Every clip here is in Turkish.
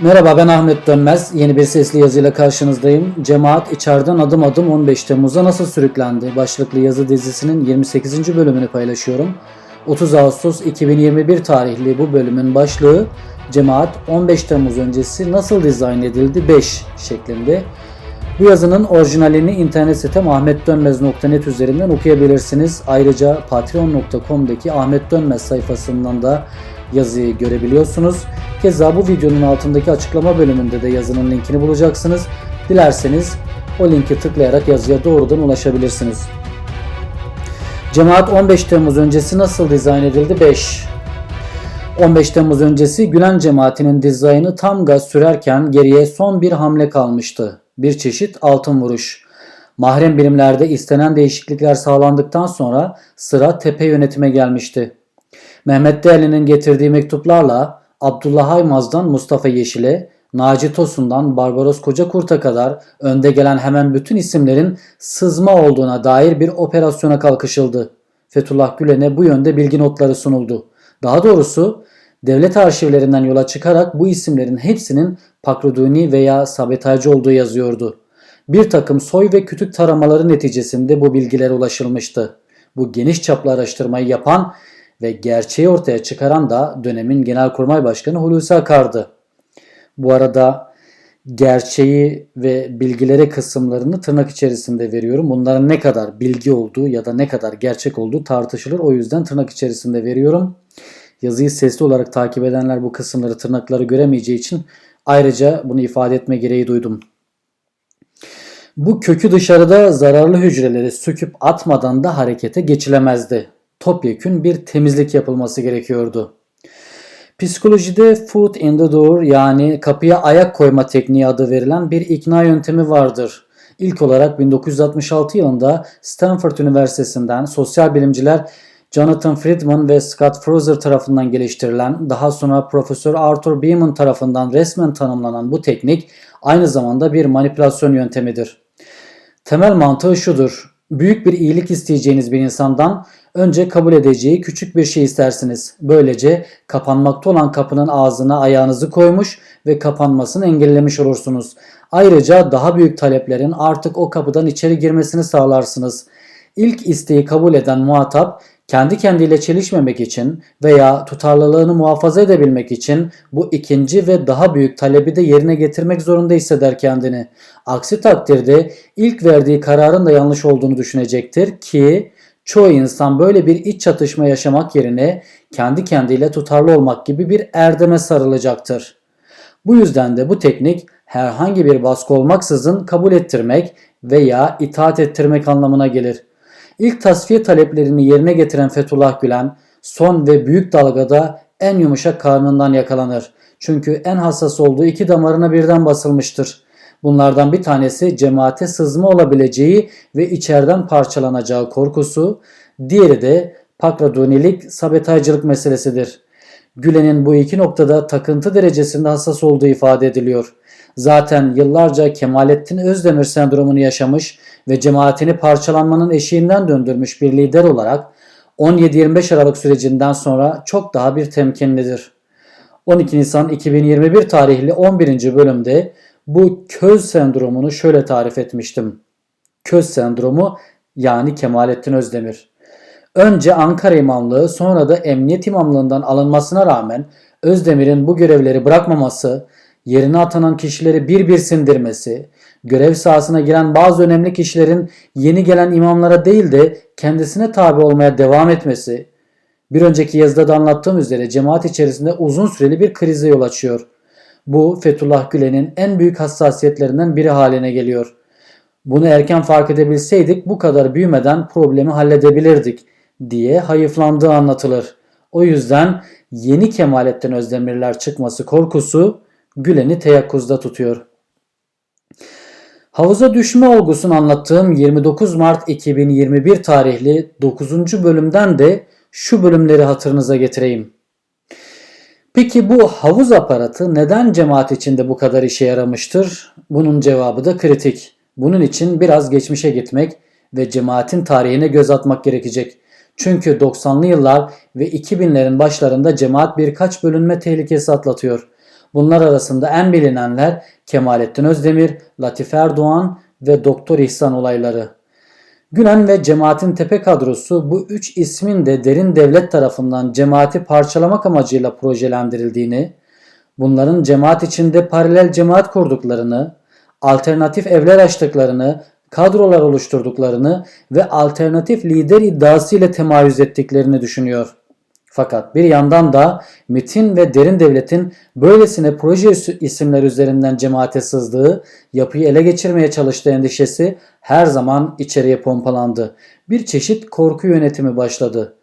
Merhaba ben Ahmet Dönmez. Yeni bir sesli yazıyla karşınızdayım. Cemaat içeriden adım adım 15 Temmuz'a nasıl sürüklendi? Başlıklı yazı dizisinin 28. bölümünü paylaşıyorum. 30 Ağustos 2021 tarihli bu bölümün başlığı Cemaat 15 Temmuz öncesi nasıl dizayn edildi 5 şeklinde. Bu yazının orijinalini internet sitem ahmetdönmez.net üzerinden okuyabilirsiniz. Ayrıca patreon.com'daki Ahmet Dönmez sayfasından da yazıyı görebiliyorsunuz. Keza bu videonun altındaki açıklama bölümünde de yazının linkini bulacaksınız. Dilerseniz o linki tıklayarak yazıya doğrudan ulaşabilirsiniz. Cemaat 15 Temmuz öncesi nasıl dizayn edildi? 5. 15 Temmuz öncesi Gülen cemaatinin dizaynı tam gaz sürerken geriye son bir hamle kalmıştı. Bir çeşit altın vuruş. Mahrem birimlerde istenen değişiklikler sağlandıktan sonra sıra tepe yönetime gelmişti. Mehmet Değerli'nin getirdiği mektuplarla Abdullah Aymaz'dan Mustafa Yeşil'e, Naci Tosun'dan Barbaros Kocakurt'a kadar önde gelen hemen bütün isimlerin sızma olduğuna dair bir operasyona kalkışıldı. Fethullah Gülen'e bu yönde bilgi notları sunuldu. Daha doğrusu devlet arşivlerinden yola çıkarak bu isimlerin hepsinin Pakruduni veya sabotajcı olduğu yazıyordu. Bir takım soy ve kütük taramaları neticesinde bu bilgilere ulaşılmıştı. Bu geniş çaplı araştırmayı yapan ve gerçeği ortaya çıkaran da dönemin Genelkurmay Başkanı Hulusi Akar'dı. Bu arada gerçeği ve bilgileri kısımlarını tırnak içerisinde veriyorum. Bunların ne kadar bilgi olduğu ya da ne kadar gerçek olduğu tartışılır. O yüzden tırnak içerisinde veriyorum. Yazıyı sesli olarak takip edenler bu kısımları tırnakları göremeyeceği için ayrıca bunu ifade etme gereği duydum. Bu kökü dışarıda zararlı hücreleri söküp atmadan da harekete geçilemezdi. Topyekün bir temizlik yapılması gerekiyordu. Psikolojide foot in the door yani kapıya ayak koyma tekniği adı verilen bir ikna yöntemi vardır. İlk olarak 1966 yılında Stanford Üniversitesi'nden sosyal bilimciler Jonathan Friedman ve Scott Frozer tarafından geliştirilen, daha sonra Profesör Arthur Beeman tarafından resmen tanımlanan bu teknik aynı zamanda bir manipülasyon yöntemidir. Temel mantığı şudur. Büyük bir iyilik isteyeceğiniz bir insandan önce kabul edeceği küçük bir şey istersiniz. Böylece kapanmakta olan kapının ağzına ayağınızı koymuş ve kapanmasını engellemiş olursunuz. Ayrıca daha büyük taleplerin artık o kapıdan içeri girmesini sağlarsınız. İlk isteği kabul eden muhatap kendi kendiyle çelişmemek için veya tutarlılığını muhafaza edebilmek için bu ikinci ve daha büyük talebi de yerine getirmek zorunda hisseder kendini. Aksi takdirde ilk verdiği kararın da yanlış olduğunu düşünecektir ki çoğu insan böyle bir iç çatışma yaşamak yerine kendi kendiyle tutarlı olmak gibi bir erdeme sarılacaktır. Bu yüzden de bu teknik herhangi bir baskı olmaksızın kabul ettirmek veya itaat ettirmek anlamına gelir. İlk tasfiye taleplerini yerine getiren Fethullah Gülen son ve büyük dalgada en yumuşak karnından yakalanır. Çünkü en hassas olduğu iki damarına birden basılmıştır. Bunlardan bir tanesi cemaate sızma olabileceği ve içeriden parçalanacağı korkusu, diğeri de pakradonilik, sabotajcılık meselesidir. Gülen'in bu iki noktada takıntı derecesinde hassas olduğu ifade ediliyor. Zaten yıllarca Kemalettin Özdemir sendromunu yaşamış ve cemaatini parçalanmanın eşiğinden döndürmüş bir lider olarak 17-25 Aralık sürecinden sonra çok daha bir temkinlidir. 12 Nisan 2021 tarihli 11. bölümde bu köz sendromunu şöyle tarif etmiştim. Köz sendromu yani Kemalettin Özdemir. Önce Ankara İmamlığı sonra da Emniyet İmamlığından alınmasına rağmen Özdemir'in bu görevleri bırakmaması, yerine atanan kişileri bir bir sindirmesi, görev sahasına giren bazı önemli kişilerin yeni gelen imamlara değil de kendisine tabi olmaya devam etmesi, bir önceki yazıda da anlattığım üzere cemaat içerisinde uzun süreli bir krize yol açıyor. Bu Fethullah Gülen'in en büyük hassasiyetlerinden biri haline geliyor. Bunu erken fark edebilseydik bu kadar büyümeden problemi halledebilirdik diye hayıflandığı anlatılır. O yüzden yeni Kemalettin Özdemirler çıkması korkusu Gülen'i teyakkuzda tutuyor. Havuza düşme olgusunu anlattığım 29 Mart 2021 tarihli 9. bölümden de şu bölümleri hatırınıza getireyim. Peki bu havuz aparatı neden cemaat içinde bu kadar işe yaramıştır? Bunun cevabı da kritik. Bunun için biraz geçmişe gitmek ve cemaatin tarihine göz atmak gerekecek. Çünkü 90'lı yıllar ve 2000'lerin başlarında cemaat birkaç bölünme tehlikesi atlatıyor. Bunlar arasında en bilinenler Kemalettin Özdemir, Latif Erdoğan ve Doktor İhsan olayları. Gülen ve cemaatin tepe kadrosu bu üç ismin de derin devlet tarafından cemaati parçalamak amacıyla projelendirildiğini, bunların cemaat içinde paralel cemaat kurduklarını, alternatif evler açtıklarını, kadrolar oluşturduklarını ve alternatif lider iddiası ile temayüz ettiklerini düşünüyor. Fakat bir yandan da MIT'in ve derin devletin böylesine proje isimler üzerinden cemaate sızdığı, yapıyı ele geçirmeye çalıştığı endişesi her zaman içeriye pompalandı. Bir çeşit korku yönetimi başladı.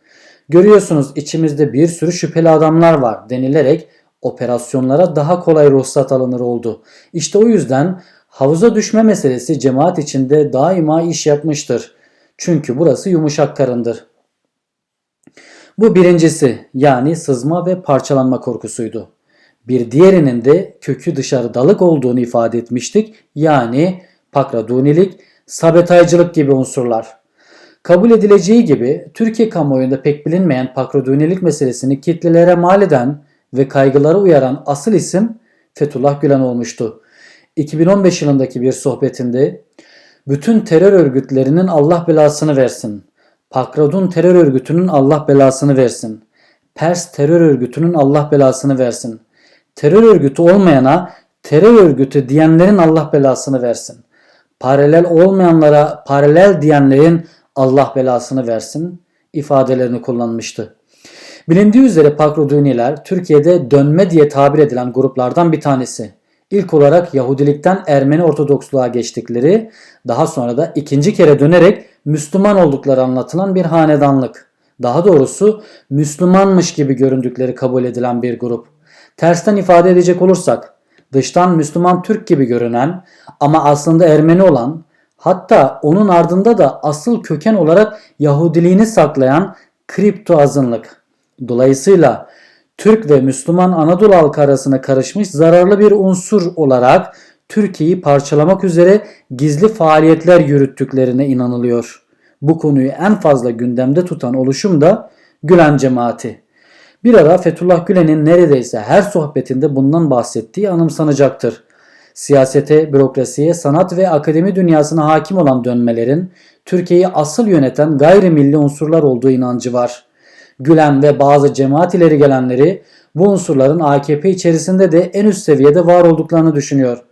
Görüyorsunuz içimizde bir sürü şüpheli adamlar var denilerek operasyonlara daha kolay ruhsat alınır oldu. İşte o yüzden havuza düşme meselesi cemaat içinde daima iş yapmıştır. Çünkü burası yumuşak karındır. Bu birincisi yani sızma ve parçalanma korkusuydu. Bir diğerinin de kökü dışarı dalık olduğunu ifade etmiştik. Yani pakradunilik, sabotaycılık gibi unsurlar. Kabul edileceği gibi Türkiye kamuoyunda pek bilinmeyen pakradunilik meselesini kitlelere mal eden ve kaygılara uyaran asıl isim Fethullah Gülen olmuştu. 2015 yılındaki bir sohbetinde bütün terör örgütlerinin Allah belasını versin. Pakradun terör örgütünün Allah belasını versin. Pers terör örgütünün Allah belasını versin. Terör örgütü olmayana terör örgütü diyenlerin Allah belasını versin. Paralel olmayanlara paralel diyenlerin Allah belasını versin ifadelerini kullanmıştı. Bilindiği üzere Pakroduniler Türkiye'de dönme diye tabir edilen gruplardan bir tanesi. İlk olarak Yahudilikten Ermeni Ortodoksluğa geçtikleri, daha sonra da ikinci kere dönerek Müslüman oldukları anlatılan bir hanedanlık. Daha doğrusu Müslümanmış gibi göründükleri kabul edilen bir grup. Tersten ifade edecek olursak, dıştan Müslüman Türk gibi görünen ama aslında Ermeni olan, hatta onun ardında da asıl köken olarak Yahudiliğini saklayan kripto azınlık. Dolayısıyla Türk ve Müslüman Anadolu halkı arasına karışmış zararlı bir unsur olarak Türkiye'yi parçalamak üzere gizli faaliyetler yürüttüklerine inanılıyor. Bu konuyu en fazla gündemde tutan oluşum da Gülen cemaati. Bir ara Fethullah Gülen'in neredeyse her sohbetinde bundan bahsettiği anımsanacaktır. Siyasete, bürokrasiye, sanat ve akademi dünyasına hakim olan dönmelerin Türkiye'yi asıl yöneten gayrimilli unsurlar olduğu inancı var. Gülen ve bazı cemaat ileri gelenleri bu unsurların AKP içerisinde de en üst seviyede var olduklarını düşünüyor.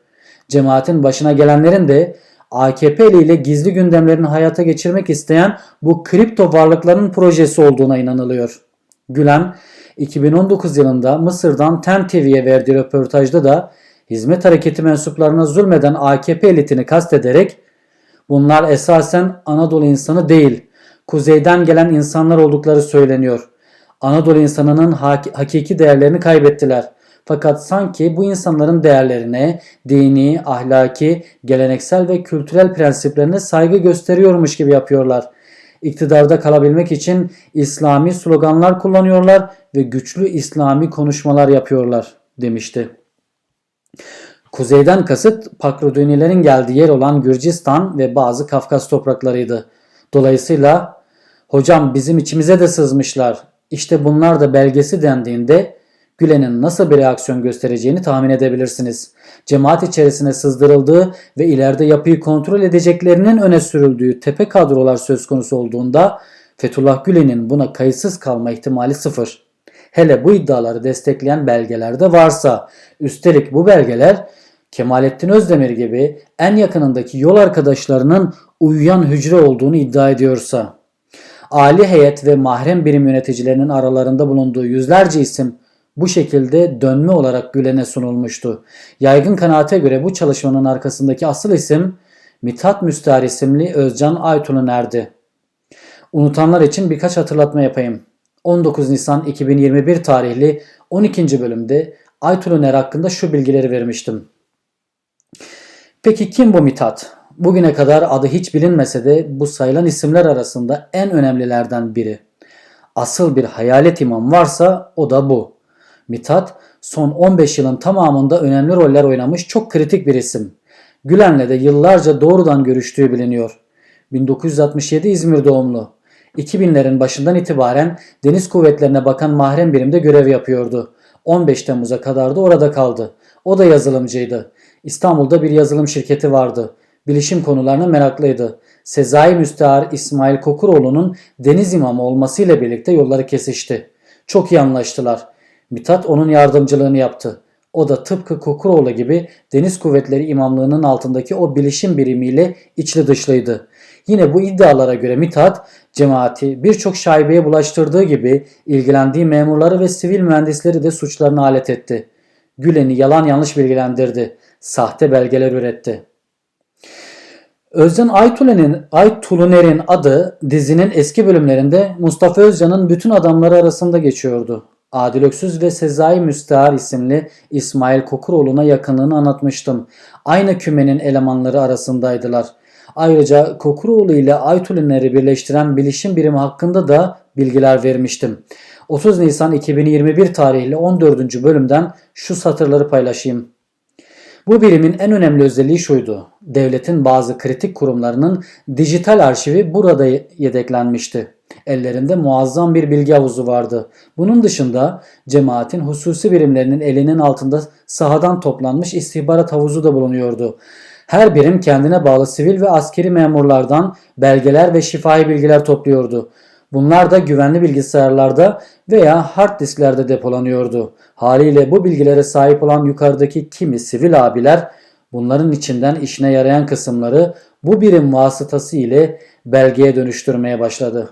Cemaatin başına gelenlerin de AKP ile gizli gündemlerini hayata geçirmek isteyen bu kripto varlıkların projesi olduğuna inanılıyor. Gülen 2019 yılında Mısır'dan TEM TV'ye verdiği röportajda da hizmet hareketi mensuplarına zulmeden AKP elitini kastederek bunlar esasen Anadolu insanı değil, kuzeyden gelen insanlar oldukları söyleniyor. Anadolu insanının hakiki değerlerini kaybettiler. Fakat sanki bu insanların değerlerine, dini, ahlaki, geleneksel ve kültürel prensiplerine saygı gösteriyormuş gibi yapıyorlar. İktidarda kalabilmek için İslami sloganlar kullanıyorlar ve güçlü İslami konuşmalar yapıyorlar demişti. Kuzeyden kasıt Pakrodonilerin geldiği yer olan Gürcistan ve bazı Kafkas topraklarıydı. Dolayısıyla hocam bizim içimize de sızmışlar. İşte bunlar da belgesi dendiğinde Gülen'in nasıl bir reaksiyon göstereceğini tahmin edebilirsiniz. Cemaat içerisine sızdırıldığı ve ileride yapıyı kontrol edeceklerinin öne sürüldüğü tepe kadrolar söz konusu olduğunda Fethullah Gülen'in buna kayıtsız kalma ihtimali sıfır. Hele bu iddiaları destekleyen belgeler de varsa, üstelik bu belgeler Kemalettin Özdemir gibi en yakınındaki yol arkadaşlarının uyuyan hücre olduğunu iddia ediyorsa, Ali heyet ve mahrem birim yöneticilerinin aralarında bulunduğu yüzlerce isim bu şekilde dönme olarak Gülen'e sunulmuştu. Yaygın kanaate göre bu çalışmanın arkasındaki asıl isim Mithat Müstahar isimli Özcan Aytun'un erdi. Unutanlar için birkaç hatırlatma yapayım. 19 Nisan 2021 tarihli 12. bölümde Aytun'un er hakkında şu bilgileri vermiştim. Peki kim bu Mithat? Bugüne kadar adı hiç bilinmese de bu sayılan isimler arasında en önemlilerden biri. Asıl bir hayalet imam varsa o da bu. Mithat son 15 yılın tamamında önemli roller oynamış çok kritik bir isim. Gülen'le de yıllarca doğrudan görüştüğü biliniyor. 1967 İzmir doğumlu. 2000'lerin başından itibaren deniz kuvvetlerine bakan mahrem birimde görev yapıyordu. 15 Temmuz'a kadar da orada kaldı. O da yazılımcıydı. İstanbul'da bir yazılım şirketi vardı. Bilişim konularına meraklıydı. Sezai Müstehar İsmail Kokuroğlu'nun deniz imamı olmasıyla birlikte yolları kesişti. Çok iyi anlaştılar. Mithat onun yardımcılığını yaptı. O da tıpkı Kokuroğlu gibi Deniz Kuvvetleri İmamlığı'nın altındaki o bilişim birimiyle içli dışlıydı. Yine bu iddialara göre Mithat, cemaati birçok şaibeye bulaştırdığı gibi ilgilendiği memurları ve sivil mühendisleri de suçlarına alet etti. Gülen'i yalan yanlış bilgilendirdi. Sahte belgeler üretti. Özcan Aytulen'in Aytuluner'in adı dizinin eski bölümlerinde Mustafa Özcan'ın bütün adamları arasında geçiyordu. Adil Öksüz ve Sezai Müstehar isimli İsmail Kokuroğlu'na yakınlığını anlatmıştım. Aynı kümenin elemanları arasındaydılar. Ayrıca Kokuroğlu ile Aytulenler'i birleştiren bilişim birimi hakkında da bilgiler vermiştim. 30 Nisan 2021 tarihli 14. bölümden şu satırları paylaşayım. Bu birimin en önemli özelliği şuydu. Devletin bazı kritik kurumlarının dijital arşivi burada yedeklenmişti. Ellerinde muazzam bir bilgi havuzu vardı. Bunun dışında cemaatin hususi birimlerinin elinin altında sahadan toplanmış istihbarat havuzu da bulunuyordu. Her birim kendine bağlı sivil ve askeri memurlardan belgeler ve şifai bilgiler topluyordu. Bunlar da güvenli bilgisayarlarda veya hard disklerde depolanıyordu. Haliyle bu bilgilere sahip olan yukarıdaki kimi sivil abiler bunların içinden işine yarayan kısımları bu birim vasıtası ile belgeye dönüştürmeye başladı.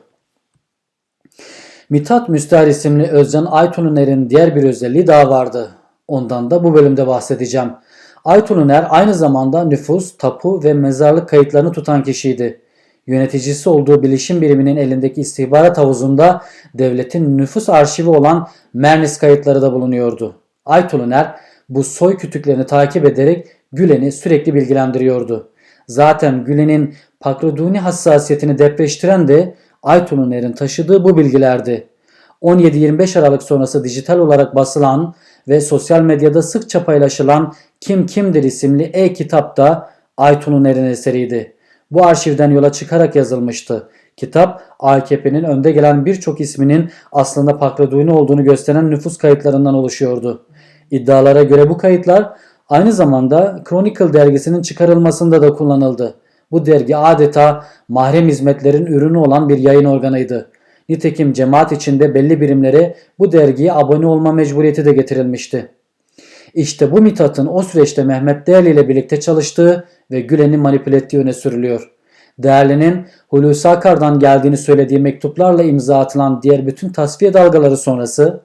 Mithat Müstahar isimli Özcan Aytununer'in diğer bir özelliği daha vardı. Ondan da bu bölümde bahsedeceğim. Aytununer aynı zamanda nüfus, tapu ve mezarlık kayıtlarını tutan kişiydi. Yöneticisi olduğu bilişim biriminin elindeki istihbarat havuzunda devletin nüfus arşivi olan Mernis kayıtları da bulunuyordu. Aytuluner bu soy kütüklerini takip ederek Gülen'i sürekli bilgilendiriyordu. Zaten Gülen'in Pakroduni hassasiyetini depreştiren de Aytuluner'in taşıdığı bu bilgilerdi. 17-25 Aralık sonrası dijital olarak basılan ve sosyal medyada sıkça paylaşılan Kim Kimdir isimli e-kitap da Aytuluner'in eseriydi. Bu arşivden yola çıkarak yazılmıştı. Kitap AKP'nin önde gelen birçok isminin aslında Pakraduyni olduğunu gösteren nüfus kayıtlarından oluşuyordu. İddialara göre bu kayıtlar aynı zamanda Chronicle dergisinin çıkarılmasında da kullanıldı. Bu dergi adeta mahrem hizmetlerin ürünü olan bir yayın organıydı. Nitekim cemaat içinde belli birimlere bu dergiye abone olma mecburiyeti de getirilmişti. İşte bu Mithat'ın o süreçte Mehmet Değerli ile birlikte çalıştığı ve Gülen'i manipüle ettiği öne sürülüyor. Değerli'nin Hulusi Akar'dan geldiğini söylediği mektuplarla imza atılan diğer bütün tasfiye dalgaları sonrası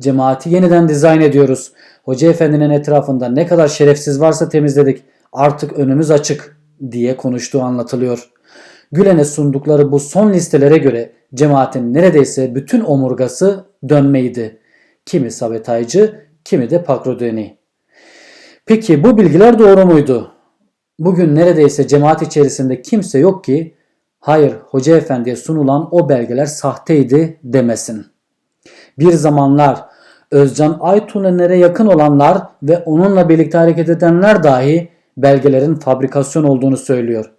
cemaati yeniden dizayn ediyoruz. Hoca Efendi'nin etrafında ne kadar şerefsiz varsa temizledik. Artık önümüz açık diye konuştuğu anlatılıyor. Gülen'e sundukları bu son listelere göre cemaatin neredeyse bütün omurgası dönmeydi. Kimi sabetaycı, kimi de pakrodeni. Peki bu bilgiler doğru muydu? Bugün neredeyse cemaat içerisinde kimse yok ki hayır hoca efendiye sunulan o belgeler sahteydi demesin. Bir zamanlar Özcan Aytuner'e yakın olanlar ve onunla birlikte hareket edenler dahi belgelerin fabrikasyon olduğunu söylüyor.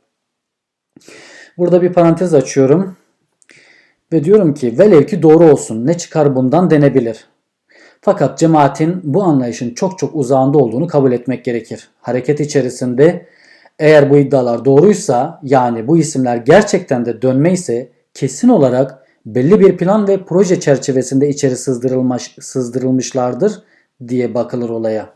Burada bir parantez açıyorum ve diyorum ki velev ki doğru olsun ne çıkar bundan denebilir. Fakat cemaatin bu anlayışın çok çok uzağında olduğunu kabul etmek gerekir. Hareket içerisinde eğer bu iddialar doğruysa yani bu isimler gerçekten de dönme ise kesin olarak belli bir plan ve proje çerçevesinde içeri sızdırılmış, sızdırılmışlardır diye bakılır olaya.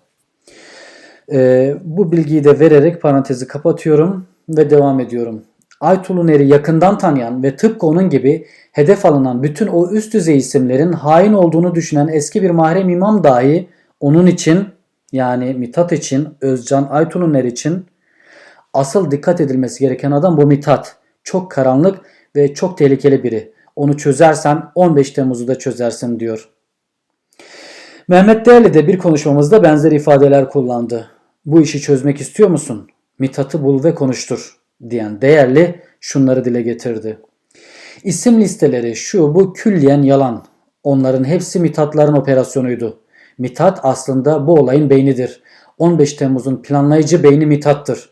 Ee, bu bilgiyi de vererek parantezi kapatıyorum ve devam ediyorum. Aytuluner'i yakından tanıyan ve tıpkı onun gibi hedef alınan bütün o üst düzey isimlerin hain olduğunu düşünen eski bir mahrem imam dahi onun için yani Mithat için, Özcan Aytuluner için asıl dikkat edilmesi gereken adam bu Mithat. Çok karanlık ve çok tehlikeli biri. Onu çözersen 15 Temmuz'u da çözersin diyor. Mehmet Değerli de bir konuşmamızda benzer ifadeler kullandı. Bu işi çözmek istiyor musun? Mithat'ı bul ve konuştur diyen Değerli şunları dile getirdi. İsim listeleri şu bu külliyen yalan. Onların hepsi Mithatların operasyonuydu. Mithat aslında bu olayın beynidir. 15 Temmuz'un planlayıcı beyni Mithat'tır.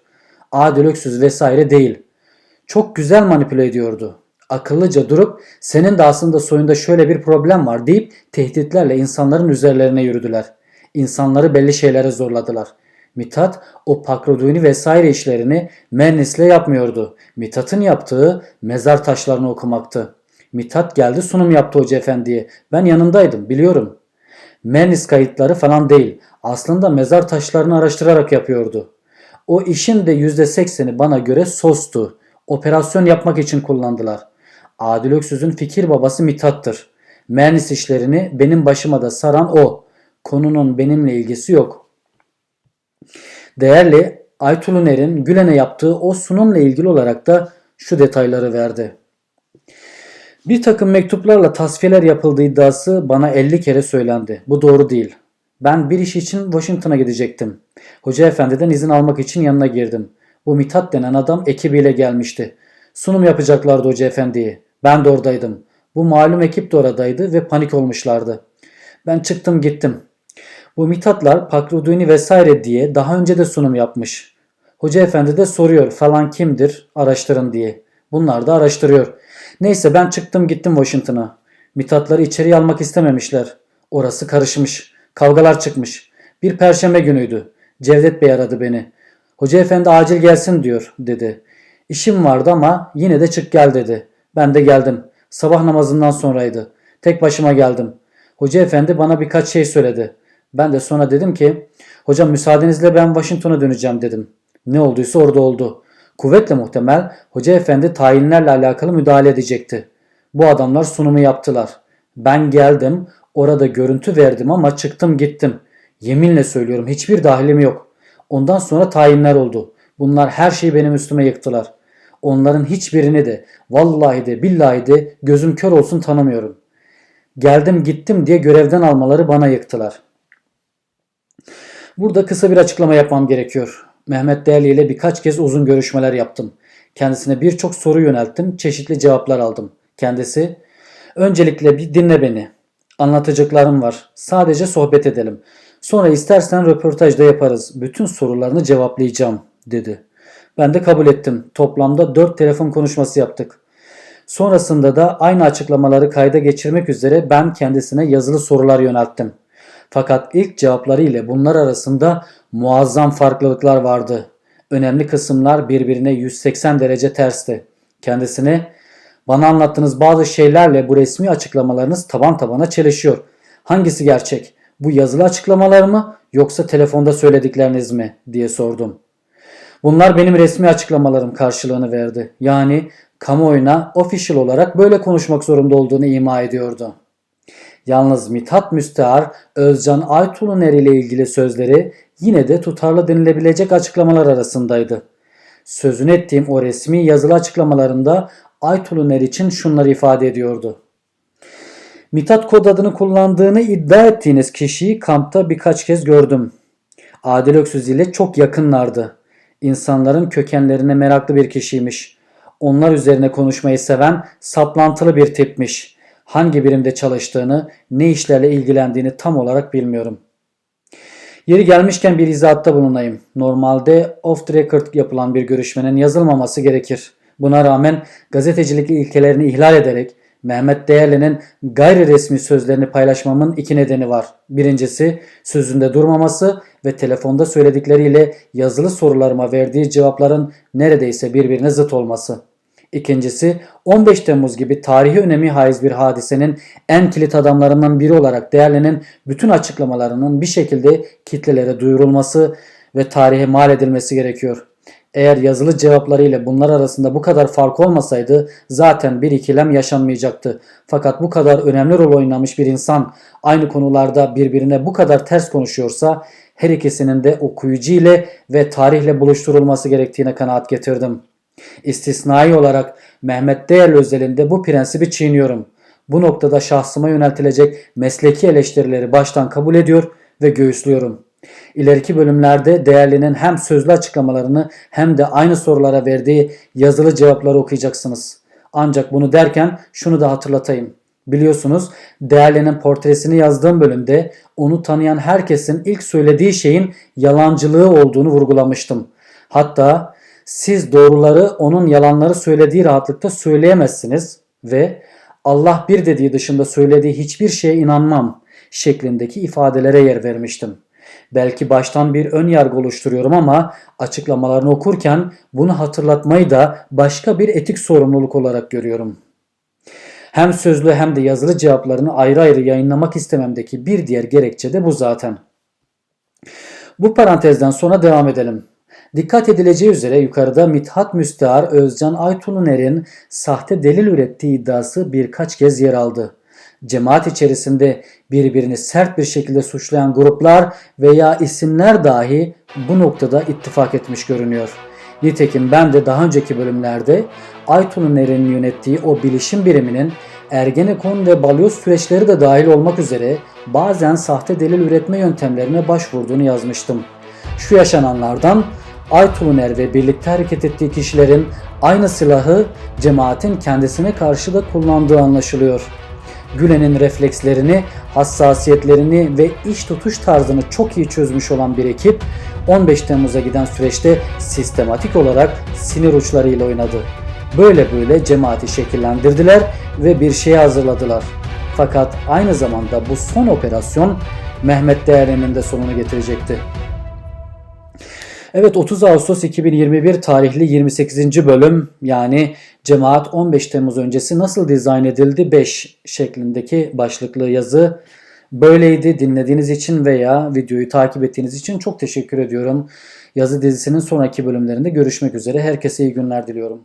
Adil Öksüz vesaire değil. Çok güzel manipüle ediyordu. Akıllıca durup senin de aslında soyunda şöyle bir problem var deyip tehditlerle insanların üzerlerine yürüdüler. İnsanları belli şeylere zorladılar. Mithat o pakroduni vesaire işlerini Mernis'le yapmıyordu. Mithat'ın yaptığı mezar taşlarını okumaktı. Mithat geldi sunum yaptı hoca efendiye. Ben yanındaydım biliyorum. Mernis kayıtları falan değil. Aslında mezar taşlarını araştırarak yapıyordu. O işin de %80'i bana göre sostu. Operasyon yapmak için kullandılar. Adil Öksüz'ün fikir babası Mithat'tır. Mernis işlerini benim başıma da saran o. Konunun benimle ilgisi yok. Değerli Aytuluner'in Gülen'e yaptığı o sunumla ilgili olarak da şu detayları verdi. Bir takım mektuplarla tasfiyeler yapıldığı iddiası bana 50 kere söylendi. Bu doğru değil. Ben bir iş için Washington'a gidecektim. Hoca efendiden izin almak için yanına girdim. Bu Mithat denen adam ekibiyle gelmişti. Sunum yapacaklardı hoca efendiye. Ben de oradaydım. Bu malum ekip de oradaydı ve panik olmuşlardı. Ben çıktım gittim. Bu Mithatlar Pakruduni vesaire diye daha önce de sunum yapmış. Hoca efendi de soruyor falan kimdir araştırın diye. Bunlar da araştırıyor. Neyse ben çıktım gittim Washington'a. Mithatları içeri almak istememişler. Orası karışmış. Kavgalar çıkmış. Bir perşembe günüydü. Cevdet Bey aradı beni. Hoca efendi acil gelsin diyor dedi. İşim vardı ama yine de çık gel dedi. Ben de geldim. Sabah namazından sonraydı. Tek başıma geldim. Hoca efendi bana birkaç şey söyledi. Ben de sonra dedim ki hocam müsaadenizle ben Washington'a döneceğim dedim. Ne olduysa orada oldu. Kuvvetle muhtemel hoca efendi tayinlerle alakalı müdahale edecekti. Bu adamlar sunumu yaptılar. Ben geldim orada görüntü verdim ama çıktım gittim. Yeminle söylüyorum hiçbir dahilim yok. Ondan sonra tayinler oldu. Bunlar her şeyi benim üstüme yıktılar. Onların hiçbirini de vallahi de billahi de gözüm kör olsun tanımıyorum. Geldim gittim diye görevden almaları bana yıktılar. Burada kısa bir açıklama yapmam gerekiyor. Mehmet Değerli ile birkaç kez uzun görüşmeler yaptım. Kendisine birçok soru yönelttim, çeşitli cevaplar aldım. Kendisi, öncelikle bir dinle beni. Anlatacaklarım var. Sadece sohbet edelim. Sonra istersen röportajda yaparız. Bütün sorularını cevaplayacağım, dedi. Ben de kabul ettim. Toplamda 4 telefon konuşması yaptık. Sonrasında da aynı açıklamaları kayda geçirmek üzere ben kendisine yazılı sorular yönelttim. Fakat ilk cevapları ile bunlar arasında muazzam farklılıklar vardı. Önemli kısımlar birbirine 180 derece tersti. Kendisine bana anlattığınız bazı şeylerle bu resmi açıklamalarınız taban tabana çelişiyor. Hangisi gerçek? Bu yazılı açıklamalar mı yoksa telefonda söyledikleriniz mi diye sordum. Bunlar benim resmi açıklamalarım karşılığını verdi. Yani kamuoyuna official olarak böyle konuşmak zorunda olduğunu ima ediyordu. Yalnız Mithat Müstehar, Özcan Aytuluner ile ilgili sözleri yine de tutarlı denilebilecek açıklamalar arasındaydı. Sözünü ettiğim o resmi yazılı açıklamalarında Aytuluner için şunları ifade ediyordu. Mithat kod adını kullandığını iddia ettiğiniz kişiyi kampta birkaç kez gördüm. Adil Öksüz ile çok yakınlardı. İnsanların kökenlerine meraklı bir kişiymiş. Onlar üzerine konuşmayı seven saplantılı bir tipmiş. Hangi birimde çalıştığını, ne işlerle ilgilendiğini tam olarak bilmiyorum. Yeri gelmişken bir izahatta bulunayım. Normalde off the record yapılan bir görüşmenin yazılmaması gerekir. Buna rağmen gazetecilik ilkelerini ihlal ederek Mehmet Değerli'nin gayri resmi sözlerini paylaşmamın iki nedeni var. Birincisi sözünde durmaması ve telefonda söyledikleriyle yazılı sorularıma verdiği cevapların neredeyse birbirine zıt olması. İkincisi 15 Temmuz gibi tarihi önemi haiz bir hadisenin en kilit adamlarından biri olarak Değerli'nin bütün açıklamalarının bir şekilde kitlelere duyurulması ve tarihe mal edilmesi gerekiyor. Eğer yazılı cevaplarıyla bunlar arasında bu kadar fark olmasaydı zaten bir ikilem yaşanmayacaktı. Fakat bu kadar önemli rol oynamış bir insan aynı konularda birbirine bu kadar ters konuşuyorsa her ikisinin de okuyucu ile ve tarihle buluşturulması gerektiğine kanaat getirdim. İstisnai olarak Mehmet Değerli özelinde bu prensibi çiğniyorum. Bu noktada şahsıma yöneltilecek mesleki eleştirileri baştan kabul ediyor ve göğüslüyorum. İleriki bölümlerde değerlinin hem sözlü açıklamalarını hem de aynı sorulara verdiği yazılı cevapları okuyacaksınız. Ancak bunu derken şunu da hatırlatayım. Biliyorsunuz değerlinin portresini yazdığım bölümde onu tanıyan herkesin ilk söylediği şeyin yalancılığı olduğunu vurgulamıştım. Hatta Siz doğruları onun yalanları söylediği rahatlıkta söyleyemezsiniz ve Allah bir dediği dışında söylediği hiçbir şeye inanmam şeklindeki ifadelere yer vermiştim. Belki baştan bir ön yargı oluşturuyorum ama açıklamalarını okurken bunu hatırlatmayı da başka bir etik sorumluluk olarak görüyorum. Hem sözlü hem de yazılı cevaplarını ayrı ayrı yayınlamak istememdeki bir diğer gerekçe de bu zaten. Bu parantezden sonra devam edelim. Dikkat edileceği üzere yukarıda Mithat Müstehar Özcan Aytuluner'in sahte delil ürettiği iddiası birkaç kez yer aldı. Cemaat içerisinde birbirini sert bir şekilde suçlayan gruplar veya isimler dahi bu noktada ittifak etmiş görünüyor. Nitekim ben de daha önceki bölümlerde Aytuluner'in yönettiği o bilişim biriminin Ergenekon ve balyoz süreçleri de dahil olmak üzere bazen sahte delil üretme yöntemlerine başvurduğunu yazmıştım. Şu yaşananlardan Aytuluner ve birlikte hareket ettiği kişilerin aynı silahı cemaatin kendisine karşı da kullandığı anlaşılıyor. Gülen'in reflekslerini, hassasiyetlerini ve iş tutuş tarzını çok iyi çözmüş olan bir ekip 15 Temmuz'a giden süreçte sistematik olarak sinir uçlarıyla oynadı. Böyle böyle cemaati şekillendirdiler ve bir şeye hazırladılar. Fakat aynı zamanda bu son operasyon Mehmet Değerli'nin de sonunu getirecekti. Evet 30 Ağustos 2021 tarihli 28. bölüm yani Cemaat 15 Temmuz öncesi nasıl dizayn edildi 5 şeklindeki başlıklı yazı böyleydi. Dinlediğiniz için veya videoyu takip ettiğiniz için çok teşekkür ediyorum. Yazı dizisinin sonraki bölümlerinde görüşmek üzere. Herkese iyi günler diliyorum.